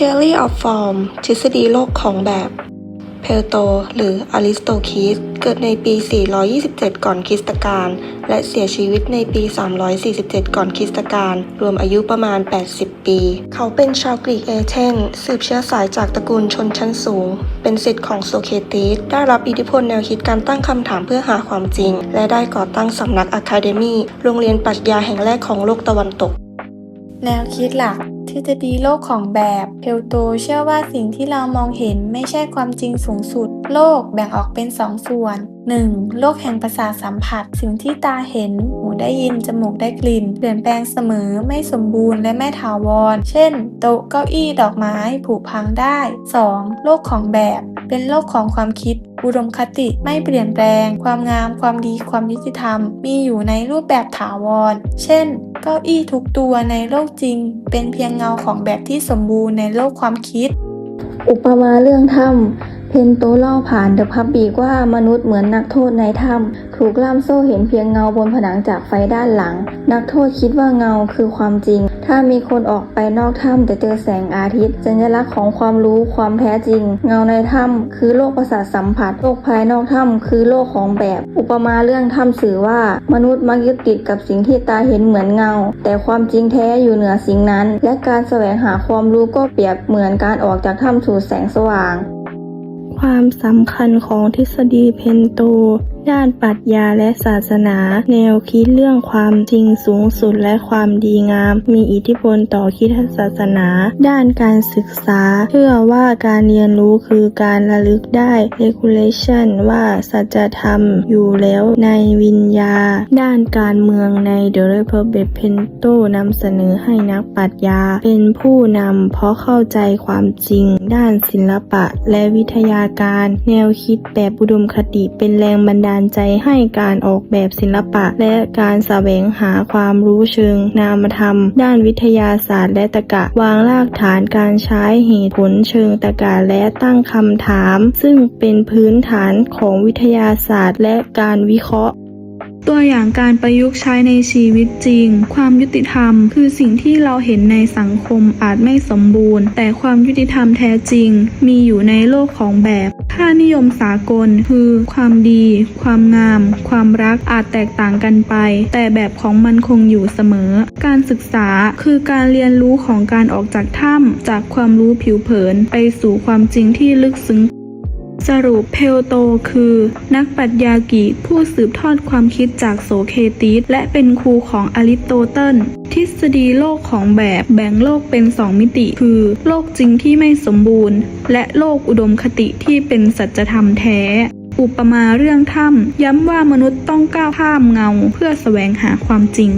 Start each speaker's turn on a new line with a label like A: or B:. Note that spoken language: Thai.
A: Theory of Form ทฤษฎีโลกของแบบ เพลโต หรืออริสโตคีสเกิดในปี 427 ก่อนคริสตกาล และเสียชีวิตในปี 347 ก่อนคริสตกาล รวมอายุประมาณ 80 ปี เขาเป็นชาวกรีกเอเธนสืบเชื้อสายจากตระกูลชนชั้นสูง เป็นศิษย์ของโซเคติส ได้รับอิทธิพลแนวคิดการตั้งคำถามเพื่อหาความจริง และได้ก่อตั้งสำนักอะคาเดมีโรงเรียนปรัชญาแห่งแรกของโลกตะวันตก
B: แนวคิดหลัก ทฤษฎีโลกของแบบเพลโตเชื่อว่าสิ่งที่เรามองเห็นไม่ใช่ความจริงสูงสุด โลกแบ่งออกเป็นสองส่วน 1. โลกแห่งประสาทสัมผัส สิ่งที่ตาเห็น หูได้ยิน จมูกได้กลิ่น เปลี่ยนแปลงเสมอไม่สมบูรณ์และไม่ถาวร เช่น โต๊ะเก้าอี้ดอกไม้ผุพังได้ 2. โลกของแบบ เป็นโลกของความคิด อุดมคติไม่เปลี่ยนแปลง ความงาม ความดี ความยุติธรรม มีอยู่ในรูปแบบถาวร เช่น เก้าอี้ทุกตัวในโลกจริง เป็นเพียงเงาของแบบที่สมบูรณ์ในโลกความคิด
C: อุปมาเรื่องถ้ำ เพนโตเล่าผ่านเดอะพับบีกว่ามนุษย์เหมือนนักโทษในถ้ำถูกล่ามโซ่เห็นเพียงเงาบนผนังจากไฟด้านหลัง นักโทษคิดว่าเงาคือความจริง ถ้ามีคนออกไปนอกถ้ำจะเจอแสงอาทิตย์สัญลักษณ์ของความรู้ความแท้จริง เงาในถ้ำคือโลกประสาทสัมผัสโลกภายนอกถ้ำคือโลกของแบบ อุปมาเรื่องถ้ำสื่อว่า มนุษย์มักยึดติดกับสิ่งที่ตาเห็นเหมือนเงา แต่ความจริงแท้อยู่เหนือสิ่งนั้น และการแสวงหาความรู้ก็เปรียบเหมือนการออกจากถ้ำสู่แสงสว่าง ความสำคัญของทฤษฎีเพนโต ด้านปรัชญาและศาสนา แนวคิดเรื่องความจริงสูงสุดและความดีงาม มีอิทธิพลต่อคิดศาสนา ด้านการศึกษา เชื่อว่าการเรียนรู้คือการระลึกได้ regulation ว่าสัจธรรมอยู่แล้วในวิญญา ด้านการเมืองใน The Republic Pento นำเสนอให้นักปรัชญา เป็นผู้นำเพราะเข้าใจความจริง ด้านศิลปะและวิทยาการ แนวคิดแบบอุดมคติเป็นแรงบันดาลใจให้การออกแบบศิลปะ และการแสวงหาความรู้เชิง นามธรรม ด้านวิทยาศาสตร์และตรรกะ วางรากฐานการใช้เหตุผลเชิงตรรกะและตั้งคำถาม ซึ่งเป็นพื้นฐานของวิทยาศาสตร์และการวิเคราะห์
D: ตัวอย่างการประยุกต์ใช้ในชีวิตจริง ความยุติธรรม คือสิ่งที่เราเห็นในสังคมอาจไม่สมบูรณ์ แต่ความยุติธรรมแท้จริง มีอยู่ในโลกของแบบ ค่านิยมสากล คือ ความดี ความงาม ความรักอาจแตกต่างกันไป แต่แบบของมันคงอยู่เสมอ การศึกษาคือการเรียนรู้ของการออกจากถ้ำจากความรู้ผิวเผินไปสู่ความจริงที่ลึกซึ้ง สรุปเพลโตคือ นักปรัชญากีกผู้สืบทอดความคิดจากโสเคติสและเป็นครูของอริสโตเติลทฤษฎีโลกของแบบแบ่งโลกเป็นสองมิติคือ โลกจริงที่ไม่สมบูรณ์ และโลกอุดมคติที่เป็นสัจธรรมแท้อุปมาเรื่องถ้ำย้ำว่ามนุษย์ต้องก้าวข้ามเงาเพื่อแสวงหาความจริง